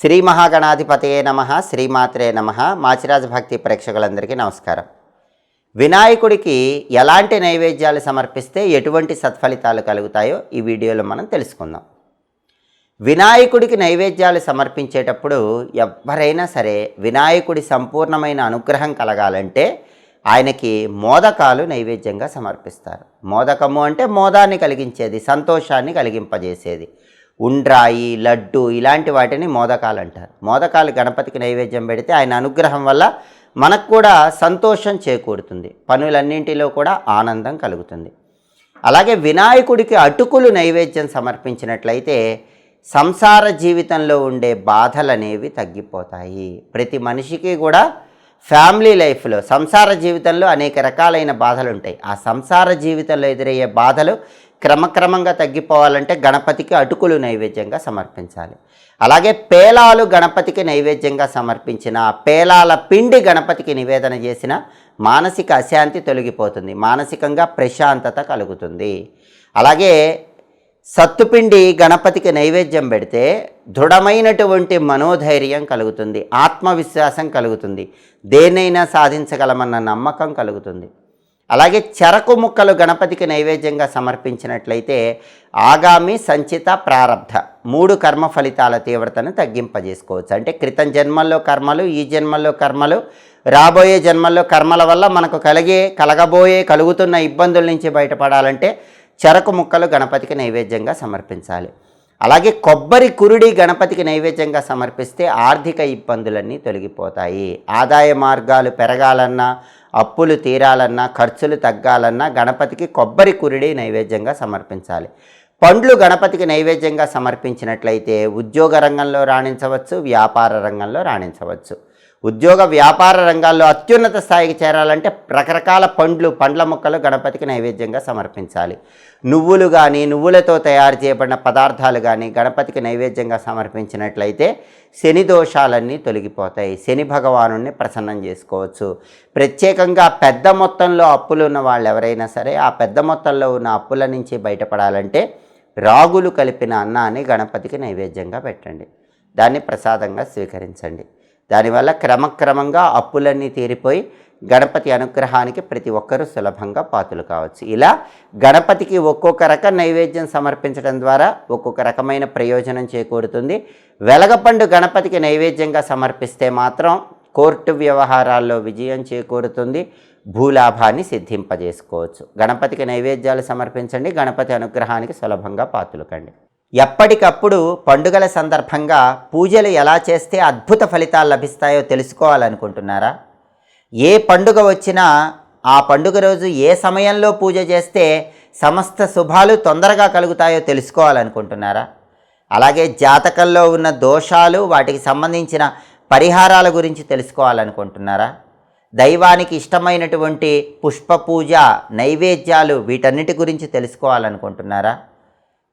శ్రీ మహాగణాధిపతయే నమ శ్రీమాత్రే నమ. మాచిరాజ భక్తి ప్రేక్షకులందరికీ నమస్కారం. వినాయకుడికి ఎలాంటి నైవేద్యాలు సమర్పిస్తే ఎటువంటి సత్ఫలితాలు కలుగుతాయో ఈ వీడియోలో మనం తెలుసుకుందాం. వినాయకుడికి నైవేద్యాలు సమర్పించేటప్పుడు ఎవరైనా సరే వినాయకుడి సంపూర్ణమైన అనుగ్రహం కలగాలంటే ఆయనకి మోదకాలు నైవేద్యంగా సమర్పిస్తారు. మోదకము అంటే మోదాన్ని కలిగించేది సంతోషాన్ని కలిగింపజేసేది. ఉండ్రాయి లడ్డు ఇలాంటి వాటిని మోదకాలు అంటారు. మోదకాలు గణపతికి నైవేద్యం పెడితే ఆయన అనుగ్రహం వల్ల మనకు కూడా సంతోషం చేకూరుతుంది. పనులన్నింటిలో కూడా ఆనందం కలుగుతుంది. అలాగే వినాయకుడికి అటుకులు నైవేద్యం సమర్పించినట్లయితే సంసార జీవితంలో ఉండే బాధలనేవి తగ్గిపోతాయి. ప్రతి మనిషికి కూడా ఫ్యామిలీ లైఫ్లో సంసార జీవితంలో అనేక రకాలైన బాధలు ఉంటాయి ఆ సంసార జీవితంలో ఎదురయ్యే బాధలు క్రమక్రమంగా తగ్గిపోవాలంటే గణపతికి అటుకులు నైవేద్యంగా సమర్పించాలి. అలాగే పేలాలు గణపతికి నైవేద్యంగా సమర్పించిన పేలాల పిండి గణపతికి నివేదన చేసిన మానసిక అశాంతి తొలగిపోతుంది. మానసికంగా ప్రశాంతత కలుగుతుంది. అలాగే సత్తుపిండి గణపతికి నైవేద్యం పెడితే దృఢమైనటువంటి మనోధైర్యం కలుగుతుంది. ఆత్మవిశ్వాసం కలుగుతుంది. దేన్నైనా సాధించగలమన్న నమ్మకం కలుగుతుంది. అలాగే చెరకు ముక్కలు గణపతికి నైవేద్యంగా సమర్పించినట్లయితే ఆగామి సంచిత ప్రారబ్ధ మూడు కర్మ ఫలితాల తీవ్రతను తగ్గింపజేసుకోవచ్చు. అంటే క్రితం జన్మల్లో కర్మలు ఈ జన్మల్లో కర్మలు రాబోయే జన్మల్లో కర్మల వల్ల మనకు కలిగే కలగబోయే కలుగుతున్న ఇబ్బందుల నుంచి బయటపడాలంటే చెరకు ముక్కలు గణపతికి నైవేద్యంగా సమర్పించాలి. అలాగే కొబ్బరి కురుడి గణపతికి నైవేద్యంగా సమర్పిస్తే ఆర్థిక ఇబ్బందులన్నీ తొలగిపోతాయి. ఆదాయ మార్గాలు పెరగాలన్నా అప్పులు తీరాలన్నా ఖర్చులు తగ్గాలన్నా గణపతికి కొబ్బరి కురుడి నైవేద్యంగా సమర్పించాలి. పండ్లు గణపతికి నైవేద్యంగా సమర్పించినట్లయితే ఉద్యోగ రంగంలో రాణించవచ్చు వ్యాపార రంగంలో రాణించవచ్చు. ఉద్యోగ వ్యాపార రంగాల్లో అత్యున్నత స్థాయికి చేరాలంటే రకరకాల పండ్లు పండ్ల మొక్కలు గణపతికి నైవేద్యంగా సమర్పించాలి. నువ్వులు కానీ నువ్వులతో తయారు చేయబడిన పదార్థాలు కానీ గణపతికి నైవేద్యంగా సమర్పించినట్లయితే శని దోషాలన్నీ తొలగిపోతాయి. శని భగవాను ప్రసన్నం చేసుకోవచ్చు. ప్రత్యేకంగా పెద్ద మొత్తంలో అప్పులు ఉన్న వాళ్ళు ఎవరైనా సరే ఆ పెద్ద మొత్తంలో ఉన్న అప్పుల నుంచి బయటపడాలంటే రాగులు కలిపిన అన్నాన్ని గణపతికి నైవేద్యంగా పెట్టండి. దాన్ని ప్రసాదంగా స్వీకరించండి. దానివల్ల క్రమక్రమంగా అప్పులన్నీ తీరిపోయి గణపతి అనుగ్రహానికి ప్రతి ఒక్కరూ సులభంగా పాతులు కావచ్చు. ఇలా గణపతికి ఒక్కొక్క రకం నైవేద్యం సమర్పించడం ద్వారా ఒక్కొక్క రకమైన ప్రయోజనం చేకూరుతుంది. వెలగపండు గణపతికి నైవేద్యంగా సమర్పిస్తే మాత్రం కోర్టు వ్యవహారాల్లో విజయం చేకూరుతుంది. భూలాభాన్ని సిద్ధింపజేసుకోవచ్చు. గణపతికి నైవేద్యాలు సమర్పించండి. గణపతి అనుగ్రహానికి సులభంగా పాతులు కండి. ఎప్పటికప్పుడు పండుగల సందర్భంగా పూజలు ఎలా చేస్తే అద్భుత ఫలితాలు లభిస్తాయో తెలుసుకోవాలనుకుంటున్నారా? ఏ పండుగ వచ్చినా ఆ పండుగ రోజు ఏ సమయంలో పూజ చేస్తే సమస్త శుభాలు తొందరగా కలుగుతాయో తెలుసుకోవాలనుకుంటున్నారా? అలాగే జాతకంలో ఉన్న దోషాలు వాటికి సంబంధించిన పరిహారాల గురించి తెలుసుకోవాలనుకుంటున్నారా? దైవానికి ఇష్టమైనటువంటి పుష్ప పూజ నైవేద్యాలు వీటన్నిటి గురించి తెలుసుకోవాలనుకుంటున్నారా?